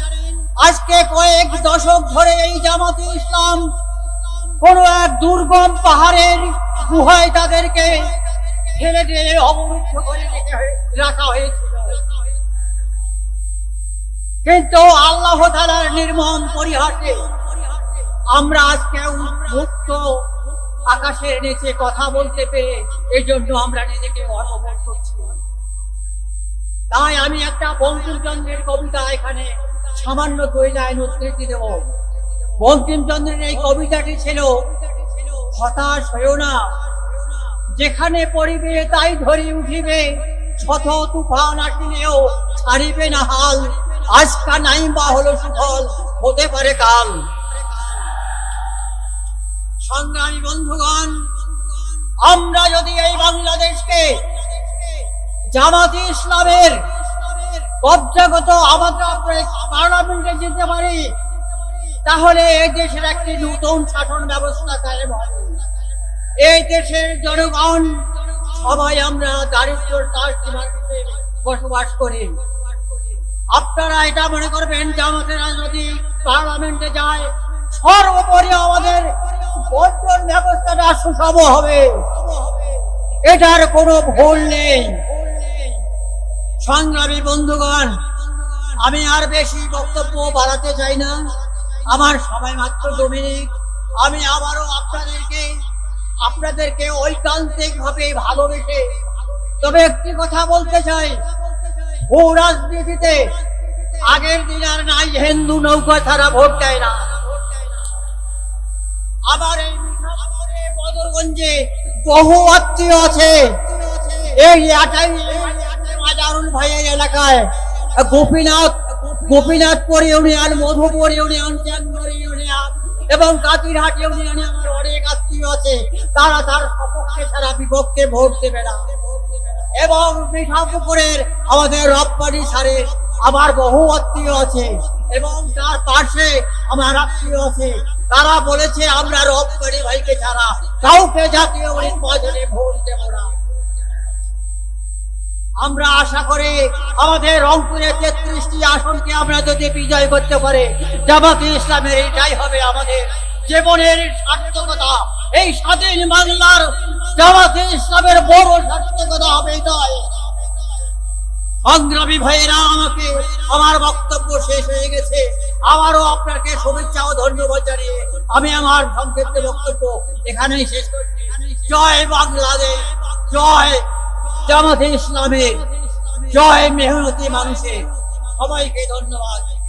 জানেন, আজকে কয়েক দশক ধরে এই জামাতে ইসলাম কোন এক দুর্গম পাহাড়ের গুহায় তাদেরকে ঠেলে ঠেলে অবরুদ্ধ করে রাখা হয়েছিল। কিন্তু আল্লাহ তালার নির্মম পরিহাসে আমরা আজকে মুক্ত আকাশের নিচে কথা বলতে পেরে এই জন্য আমরা নিজেকে গর্ববোধ করছি। তাই আমি একটা বঙ্কিমচন্দ্রের কবিতা এখানে সামান্য লাইন উদ্ধৃতি দেব। বঙ্কিমচন্দ্রের এই কবিতাটি ছিল, হতাশ হয়েও না। যেখানে পড়িবে তাই ধরি উঠিবে। শত তুফান আসিলেও ছাড়িবে না হাল। আজকা নাই বা হলো সুফল, হতে পারে কাল। সংগ্রামী বন্ধুগণ, আমরা যদি এই বাংলাদেশকে জামাতি ইসলামের কবজাগত আমাদের যেতে পারি, তাহলে এই দেশের একটি নতুন শাসন ব্যবস্থা কায়েম হবে। এই দেশের জনগণ, সবাই আমরা দারিদ্রতার তার নিচে বসবাস করি। আপনারা এটা মনে করবেন, জামাতেরা যদি পার্লামেন্টে যায়, সর্বোপরি আমাদের ব্যবস্থাটা সুষম হবে। এটার কোনো ভুল নেই। সংগ্রামী বন্ধুগণ, আমি আর বেশি বক্তব্য বাড়াতে চাই না। আমার সময় মাত্র দু মিনিট। আমি আবারও আপনাদেরকে আপনাদেরকে ঐকান্তিক ভাবে ভালোবেসে তবে একটি কথা বলতে চাই। ভূ রাজনীতিতে আগের দিন আর নাই, হিন্দু নৌকা ছাড়া ভোট দেয় না। আবার এই বদরগঞ্জে বহু আত্মীয় আছে। এই আটাই মাজারুল ভাইয়ের এলাকায়। Gopinath Gopinathpur union Madhupur union Chandpur union এবং কাতিরহাট ইউনিয়নে আমার অনেক আত্মীয় আছে। তারা তার সপক্ষে ছাড়া বিপক্ষে ভোট দেবে না। এবং মিঠাপুকুরের আমাদের রপ্তানি সারে আমার বহু আত্মীয় আছে এবং তার পাশে আমার আত্মীয় আছে। তারা বলেছে, আমরা রপ্তানি ভাইকে ছাড়া কাউকে জাতীয় নির্বাচনে ভোট দেব না। আমরা আশা করি আমাদের রংপুরে তেত্রিশটি আসনকে আমরা যদি বিজয় করতে পারে, জামাতে ইসলামের এটাই হবে আমাদের জীবনের সার্থকতা। এই স্বাধীন বাংলার জামাতে ইসলামের বড় সার্থকতা হবে এটাই সংগ্রামী ভাইয়েরা, আমাকে আমার বক্তব্য শেষ হয়ে গেছে। আবারও আপনাকে শুভেচ্ছা ও ধন্যবাদ জানিয়ে আমি আমার সংক্ষিপ্ত বক্তব্য এখানেই শেষ করছি। জয় বাংলাদেশ, জয় জামাতে ইসলামের জয় মেহনতি মানুষের। সবাইকে ধন্যবাদ।